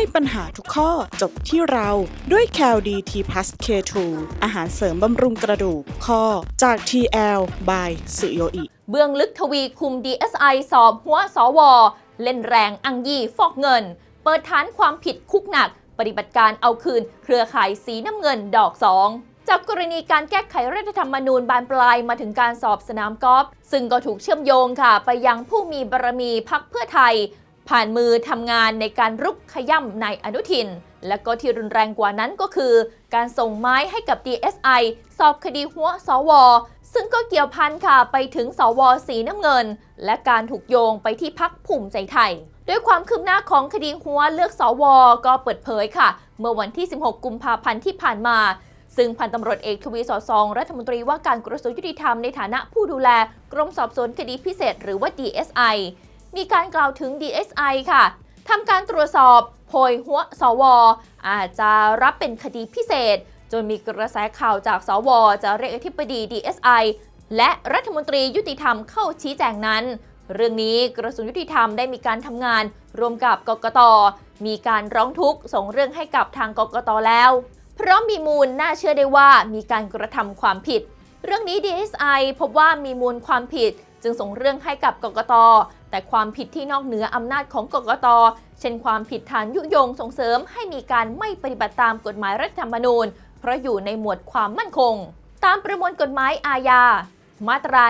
ให้ปัญหาทุกข้อจบที่เราด้วย c a l d t p l u s K2 อาหารเสริมบำรุงกระดูกข้อจาก TL by สุโยอิ เบื้องลึกทวีคุม DSI สอบหัวสว เล่นแรงอังยี่ฟอกเงิน เปิดฐานความผิดคุกหนัก ปฏิบัติการเอาคืน เครือข่ายสีน้ำเงินดอกสองจากกรณีการแก้ไขรัฐธรรมนูญบานปลายมาถึงการสอบสนามกอล์ฟซึ่งก็ถูกเชื่อมโยงค่ะ ไปยังผู้มีบารมีพักเพื่อไทย ผ่านมือทำงานในการรุกขย่ำในอนุทิน และก็ที่รุนแรงกว่านั้นก็คือ การส่งไม้ให้กับ DSI สอบคดีหัวสว ซึ่งก็เกี่ยวพันค่ะไปถึงสวสีน้ำเงิน และการถูกโยงไปที่พักภูมิใจไทยด้วยความคืบหน้าของคดีหัวเลือกสว ก็เปิดเผยค่ะ เมื่อวันที่ 16 กุมภาพันธ์ที่ผ่านมา ซึ่งพันตำรวจเอกทวีสอดซอง รัฐมนตรีว่าการกระทรวงยุติธรรมในฐานะผู้ดูแล กรมสอบสวนคดีพิเศษหรือว่า DSI มีการกล่าวถึง DSI ค่ะทำการตรวจสอบโพยหัวสว อาจจะรับเป็นคดีพิเศษ จนมีกระแสข่าวจากสว จะเรียกอธิบดี DSI และรัฐมนตรียุติธรรมเข้าชี้แจงนั้น เรื่องนี้กระทรวงยุติธรรมได้มีการทำงานร่วมกับกกต มีการร้องทุกข์ส่งเรื่องให้กับทางกกตแล้ว เพราะมีมูลน่าเชื่อได้ว่ามีการกระทำความผิด เรื่องนี้ DSI พบว่ามีมูลความผิด จึงส่งเรื่องให้กับกกต แต่ความผิดที่นอกเหนืออำนาจของกกต เช่นความผิดฐานยุยงส่งเสริมให้มีการไม่ปฏิบัติตามกฎหมายรัฐธรรมนูญ เพราะอยู่ในหมวดความมั่นคง ตามประมวลกฎหมายอาญา มาตรา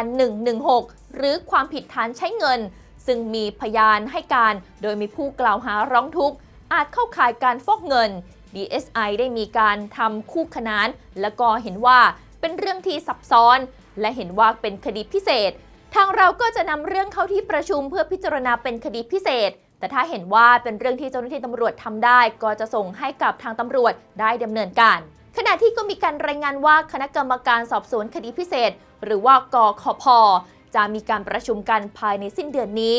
116 หรือความผิดฐานใช้เงิน ซึ่งมีพยานให้การ โดยมีผู้กล่าวหาร้องทุกข์อาจเข้าข่ายการฟอกเงิน DSI ได้มีการทำคู่ขนาน และก็เห็นว่าเป็นเรื่องที่ซับซ้อน และเห็นว่าเป็นคดีพิเศษ ทางเราก็จะนำเรื่องเข้าที่ประชุมเพื่อพิจารณาเป็นคดีพิเศษ แต่ถ้าเห็นว่าเป็นเรื่องที่เจ้าหน้าที่ตำรวจทำได้ ก็จะส่งให้กับทางตำรวจได้ดำเนินการขณะที่ก็มีการรายงานว่าคณะกรรมการสอบสวนคดีพิเศษ หรือว่ากคพจะมีการประชุมกันภายในสิ้นเดือนนี้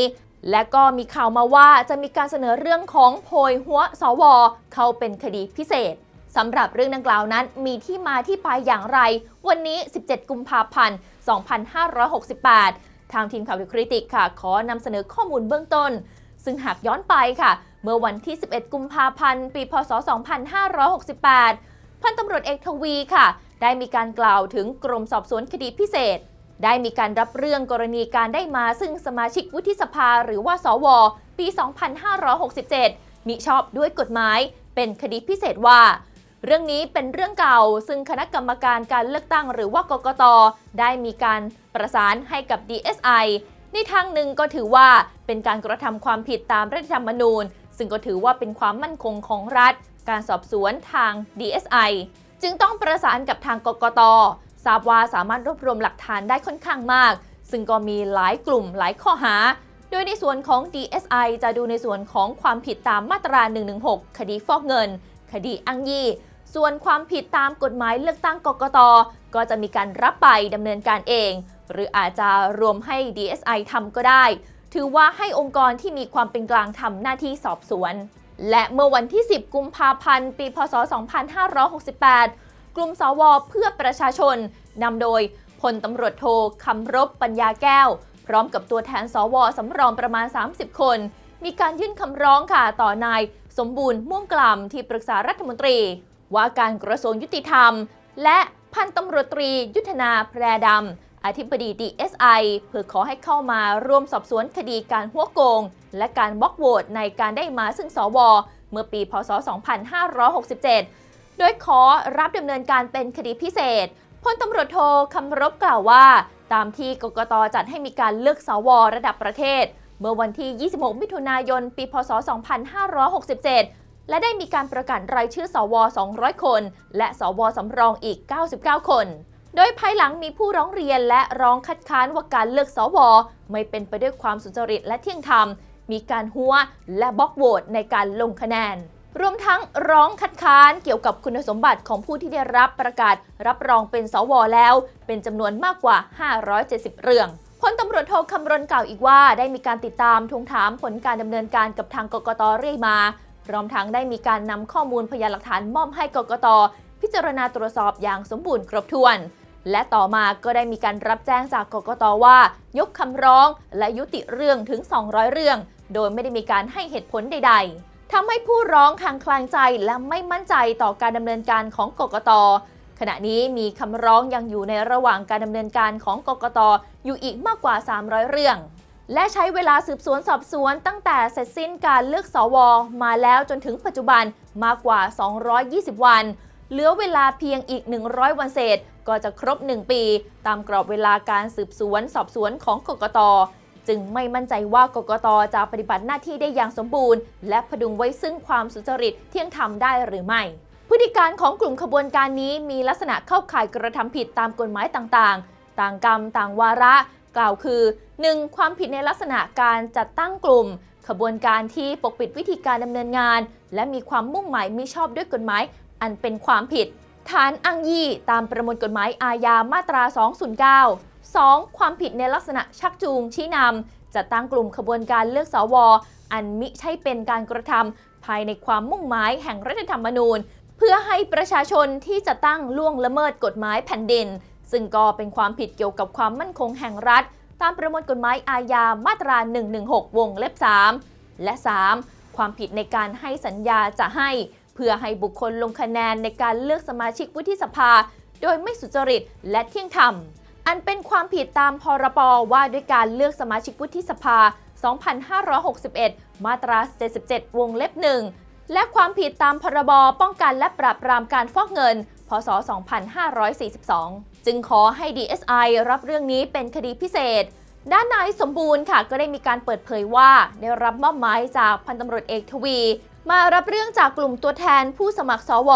และก็มีข่าวมาว่าจะมีการเสนอเรื่องของโพยหัวสว เข้าเป็นคดีพิเศษสำหรับเรื่องดังกล่าวนั้นมีที่มาที่ไปอย่างไร วันนี้ 17 กุมภาพันธ์ 2568 ทางทีมข่าววิคริติกค่ะ ขอนำเสนอข้อมูลเบื้องต้น ซึ่งหากย้อนไปค่ะ เมื่อวันที่ 11 กุมภาพันธ์ ปีพศ 2568 พันตำรวจเอกทวีค่ะ ได้มีการกล่าวถึงกรมสอบสวนคดีพิเศษ ได้มีการรับเรื่องกรณีการได้มาซึ่งสมาชิกวุฒิสภาหรือว่าสว ปี 2567 มิชอบด้วยกฎหมาย เป็นคดีพิเศษว่า เรื่องนี้เป็นเรื่องเก่า ซึ่งคณะกรรมการการเลือกตั้งหรือว่ากกต ได้มีการประสานให้กับ DSI ในทางหนึ่งก็ถือว่าเป็นการกระทำความผิดตามรัฐธรรมนูญ ซึ่งก็ถือว่าเป็นความมั่นคงของรัฐ การสอบสวนทาง DSI จึงต้องประสานกับทางกกต ทราบว่าสามารถรวบรวมหลักฐานได้ค่อนข้างมาก ซึ่งก็มีหลายกลุ่มหลายข้อหา โดยในส่วนของ DSI จะดูในส่วนของความผิดตามมาตรา 116 คดีฟอกเงิน คดีอ้างยี่ ส่วนความผิดตามกฎหมายเลือกตั้งกกต ก็จะมีการรับไปดำเนินการเอง หรืออาจจะรวมให้ DSI ทำก็ได้ ถือว่าให้องค์กรที่มีความเป็นกลางทำหน้าที่สอบสวน และเมื่อวันที่ 10 กุมภาพันธ์ ปี พศ 2568 กลุ่มสวเพื่อประชาชนนำโดยพลตำรวจโทคำรบปัญญาแก้ว พร้อมกับตัวแทนสวสำรองประมาณ 30 คน มีการยื่นคำร้องค่ะต่อนายสมบูรณ์ม่วงกล่ำที่ปรึกษารัฐมนตรี ว่าการกระทรวงยุติธรรม และพันตำรวจตรียุทธนาแพรดำอธิบดี DSI เพื่อขอให้เข้ามาร่วมสอบสวนคดีการหัวโกง และการบล็อกโหวตในการได้มาซึ่งสว เมื่อปีพศ 2567 โดยขอรับดำเนินการเป็นคดีพิเศษพลตำรวจโทคำรบกล่าวว่า ตามที่กกตจัดให้มีการเลือกสวระดับประเทศ เมื่อวันที่ 26 มิถุนายน ปี พศ 2567 และได้มีการประกาศรายชื่อสว 200 คน และสวสำรองอีก 99 คน โดยภายหลังมีผู้ร้องเรียนและร้องคัดค้านว่าการเลือกสว ไม่เป็นไปด้วยความสุจริตและเที่ยงธรรม มีการหัวและบล็อกโหวตในการลงคะแนนรวมทั้งร้องคัดค้านเกี่ยวกับคุณสมบัติของผู้ที่ได้รับประกาศ รับรองเป็นสวแล้ว เป็นจำนวนมากกว่า 570 เรื่องพลตำรวจโทคำรณกล่าวอีกว่า ได้มีการติดตามทวงถามผลการดำเนินการกับทางกกตเรื่อยมา พร้อมทั้งได้มีการนำข้อมูลพยานหลักฐานมอบให้กกต พิจารณาตรวจสอบอย่างสมบูรณ์ครบถ้วน และต่อมาก็ได้มีการรับแจ้งจากกกตว่า ยกคำร้องและยุติเรื่องถึง 200 เรื่อง โดยไม่ได้มีการให้เหตุผลใด ๆทำให้ผู้ร้องคลางคลางใจและไม่มั่นใจต่อการดำเนินการของกกตขณะนี้มีคำร้องยังอยู่ในระหว่างการดำเนินการของกกตอยู่อีกมากกว่า 300 เรื่อง และใช้เวลาสืบสวนสอบสวนตั้งแต่เสร็จสิ้นการเลือกสวมาแล้วจนถึงปัจจุบันมากกว่า 220 วัน เหลือเวลาเพียงอีก 100 วันเศษ ก็จะครบ 1 ปี ตามกรอบเวลาการสืบสวนสอบสวนของกกต จึงไม่มั่นใจว่ากกตจะปฏิบัติหน้าที่ได้อย่างสมบูรณ์ และพดุงไว้ซึ่งความสุจริตเที่ยงธรรมได้หรือไม่พฤติการของกลุ่มขบวนการนี้มีลักษณะเข้าข่ายกระทำผิดตามกฎหมายต่างๆ ต่างกรรมต่างวาระ กล่าวคือ 1. ความผิดในลักษณะการจัดตั้งกลุ่ม ขบวนการที่ปกปิดวิธีการดำเนินงาน และมีความมุ่งหมายมิชอบด้วยกฎหมาย อันเป็นความผิด ฐานอ้างยี่ตามประมวลกฎหมายอาญามาตรา 209 2. ความผิดในลักษณะชักจูงชี้นำจัดตั้งกลุ่มขบวนการเลือกสว อันมิใช่เป็นการกระทำภายในความมุ่งหมายแห่งรัฐธรรมนูญ เพื่อให้ประชาชนที่จะตั้งล่วงละเมิดกฎหมายแผ่นดิน ซึ่งก็เป็นความผิดเกี่ยวกับความมั่นคงแห่งรัฐ ตามประมวลกฎหมายอาญามาตรา 116 วงเล็บ 3 และ 3. ความผิดในการให้สัญญาจะให้ เพื่อให้บุคคลลงคะแนนในการเลือกสมาชิกวุฒิสภา โดยไม่สุจริตและเที่ยงธรรม อันเป็นความผิดตามพรบว่าด้วยการเลือกสมาชิกวุฒิสภา 2561 มาตรา 77 วงเล็บ 1 และความผิดตามพรบป้องกันและปราบปรามการฟอกเงิน พศ 2542จึงขอให้ DSI รับเรื่องนี้เป็นคดีพิเศษ ด้านนายสมบูรณ์ค่ะ ก็ได้มีการเปิดเผยว่าได้รับมอบหมายจากพันตำรวจเอกทวี มารับเรื่องจากกลุ่มตัวแทนผู้สมัครสว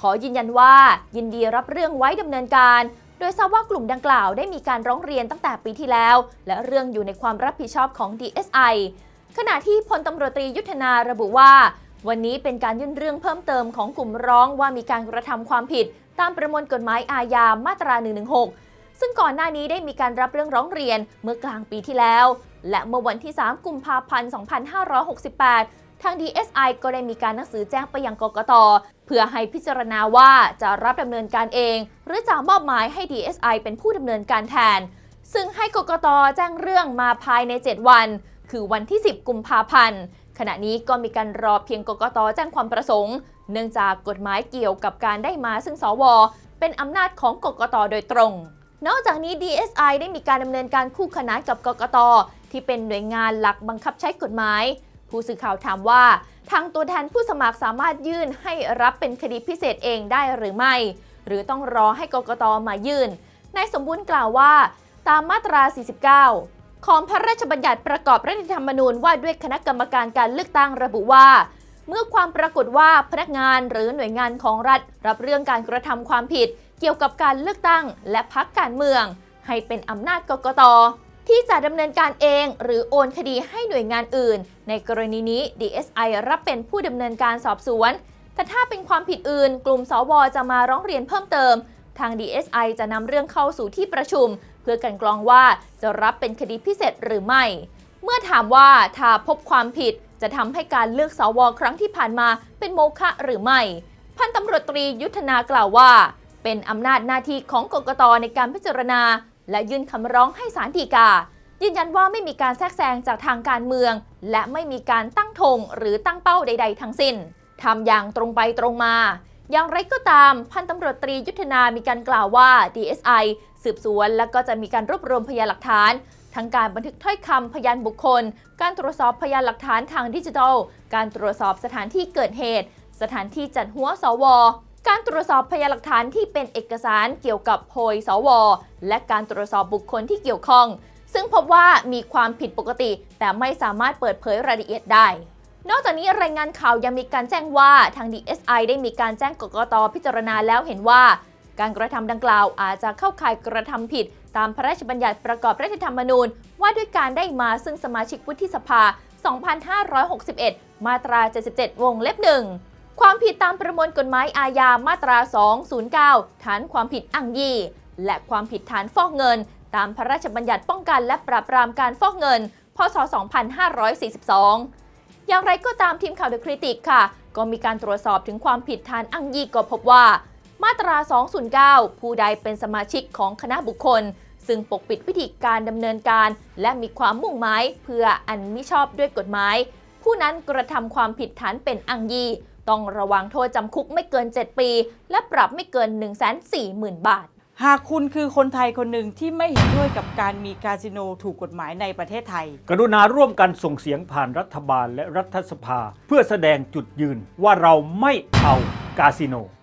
ขอยืนยันว่า ยินดีรับเรื่องไว้ดำเนินการ โดยทราบว่ากลุ่มดังกล่าวได้มีการร้องเรียนตั้งแต่ปีที่แล้ว และเรื่องอยู่ในความรับผิดชอบของ DSI ขณะที่พลตำรวจตรียุทธนาระบุว่า วันนี้เป็นการยื่นเรื่องเพิ่มเติมของกลุ่มร้องว่ามีการกระทำความผิด ตามประมวลกฎหมายอาญามาตรา 116 ซึ่งก่อนหน้านี้ได้มีการรับเรื่องร้องเรียนเมื่อกลางปีที่แล้ว และเมื่อวันที่ 3 กุมภาพันธ์ 2568 ทาง DSI ก็ได้มีการหนังสือแจ้งไปยังกกต เพื่อให้พิจารณาว่าจะรับดำเนินการเอง หรือจะมอบหมายให้ DSI เป็นผู้ดำเนินการแทน ซึ่งให้กกตแจ้งเรื่องมาภายใน 7 วัน คือวันที่ 10 กุมภาพันธ์ขณะนี้ก็มีการรอเพียงกกตแจ้งความประสงค์ เนื่องจากกฎหมายเกี่ยวกับการได้มาซึ่งสว เป็นอำนาจของกกตโดยตรง นอกจากนี้ DSI ได้มีการดำเนินการคู่ขนานกับกกตที่เป็นหน่วยงานหลักบังคับใช้กฎหมาย ผู้สื่อข่าวถามว่า ทางตัวแทนผู้สมัครสามารถยื่นให้รับเป็นคดีพิเศษเองได้หรือไม่ หรือต้องรอให้กกตมายื่นนายสมบูรณ์กล่าวว่า ตามมาตรา 49 ของพระราชบัญญัติประกอบรัฐธรรมนูญว่าด้วยคณะกรรมการการเลือกตั้งระบุว่า เมื่อความปรากฏว่าพนักงานหรือหน่วยงานของรัฐ รับเรื่องการกระทำความผิด เกี่ยวกับการเลือกตั้ง และพักการเมือง ให้เป็นอำนาจกกตที่จะดำเนินการเองหรือโอนคดีให้หน่วยงานอื่น ในกรณีนี้ DSI รับเป็นผู้ดำเนินการสอบสวน แต่ถ้าเป็นความผิดอื่น กลุ่มสวจะมาร้องเรียนเพิ่มเติม ทาง DSI จะนำเรื่องเข้าสู่ที่ประชุม เพื่อกันกรองว่าจะรับเป็นคดีพิเศษหรือไม่ เมื่อถามว่าถ้าพบความผิด จะทำให้การเลือกสวครั้งที่ผ่านมาเป็นโมฆะหรือไม่ พันตำรวจตรียุทธนากล่าวว่า เป็นอำนาจหน้าที่ของกกตในการพิจารณา และยื่นคำร้องให้ศาลฎีกา ยืนยันว่าไม่มีการแทรกแซงจากทางการเมือง และไม่มีการตั้งธงหรือตั้งเป้าใด ๆ ทั้งสิ้นทำอย่างตรงไปตรงมา อย่างไรก็ตาม พันตำรวจตรียุทธนามีการกล่าวว่า DSI สืบสวน และก็จะมีการรวบรวมพยานหลักฐาน ทั้งการบันทึกถ้อยคำพยานบุคคล การตรวจสอบพยานหลักฐานทางดิจิทัล การตรวจสอบสถานที่เกิดเหตุ สถานที่จัดหัวสว การตรวจสอบพยานหลักฐานที่เป็นเอกสารเกี่ยวกับโพยสว และการตรวจสอบบุคคลที่เกี่ยวข้อง ซึ่งพบว่ามีความผิดปกติ แต่ไม่สามารถเปิดเผยรายละเอียดได้นอกจากนี้รายงานข่าวยังมีการแจ้งว่าทาง DSI ได้มีการแจ้งกกตพิจารณาแล้วเห็นว่า การกระทำดังกล่าวอาจจะเข้าข่ายกระทำผิด ตามพระราชบัญญัติประกอบรัฐธรรมนูญ ว่าด้วยการได้มาซึ่งสมาชิกวุฒิสภา 2561 มาตรา 77 วงเล็บหนึ่งความผิดตามประมวลกฎหมายอาญามาตรา 209 ฐานความผิดอ้างยี่ และความผิดฐานฟอกเงิน ตามพระราชบัญญัติป้องกันและปราบปรามการฟอกเงิน พศ 2542 อย่างไรก็ตามทีมข่าวเดอะคริติกค่ะ ก็มีการตรวจสอบถึงความผิดฐานอ้างยี่ก็พบว่า มาตรา 209 ผู้ใดเป็นสมาชิกของคณะบุคคล ซึ่งปกปิดวิธีการดำเนินการ และมีความมุ่งหมายเพื่ออันมิชอบด้วยกฎหมาย ผู้นั้นกระทำความผิดฐานเป็นอังยี ต้องระวังโทษจำคุกไม่เกิน 7 ปี และปรับไม่เกิน 140,000 บาทหากคุณคือคนไทยคนหนึ่งที่ไม่เห็นด้วยกับการมีคาสิโนถูกกฎหมายในประเทศไทย กรุณาร่วมกันส่งเสียงผ่านรัฐบาลและรัฐสภา เพื่อแสดงจุดยืนว่าเราไม่เอากาสิโน